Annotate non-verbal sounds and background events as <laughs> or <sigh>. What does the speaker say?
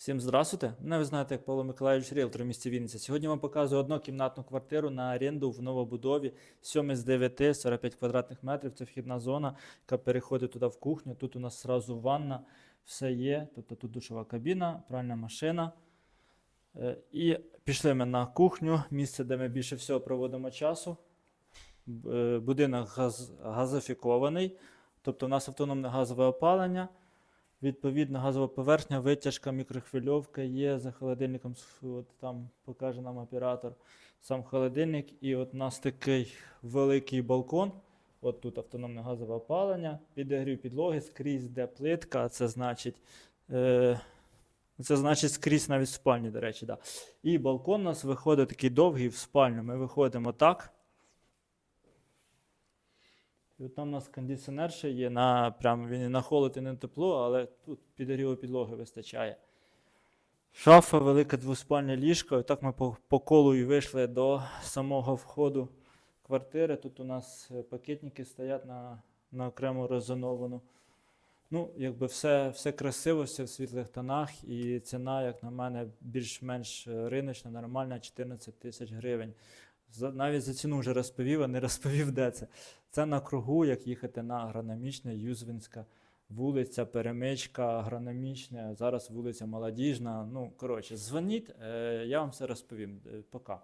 Всім здравствуйте. Мене ви знаєте як Павло Миколаївич Ріелтор в місті Вінниця. Сьогодні вам показую однокімнатну квартиру на оренду в новобудові 7 з 9, 45 квадратних метрів. Це вхідна зона, яка переходить туди в кухню. Тут у нас зразу ванна, все є. Тобто тут душова кабіна, пральна машина. Е, І пішли ми на кухню, місце, де ми більше всього проводимо часу. Е, Будинок газ, газифікований, тобто у нас автономне газове опалення. Відповідно, газова поверхня, витяжка, мікрохвильовка є за холодильником. От там покаже нам оператор сам холодильник. І от у нас такий великий балкон. От тут автономне газове опалення, підігрів підлоги, скрізь де плитка. Це значить, е, це значить скрізь навіть в спальні, до речі. Да. І балкон у нас виходить такий довгий в спальню. Ми виходимо так. От там у нас кондиціонер ще є на прям він і на холод, і на тепло, але тут підігріву підлоги вистачає. Шафа, велике двоспальне ліжко. І так ми по, по колу і вийшли до самого входу квартири. Тут у нас е, пакетники стоять на, на окрему резоновану. Ну, якби все, все красиво, все в світлих тонах, і ціна, як на мене, більш-менш е, риночна, нормальна 14 тисяч гривень. Навіть за ціну вже розповів, а не <laughs> розповів, де це. Це на кругу, як їхати на агрономічне, Юзвинська, вулиця Перемичка, агрономічна, зараз вулиця Молодіжна. Ну, коротше, дзвоніть, е, я вам все розповім. Е, Пока.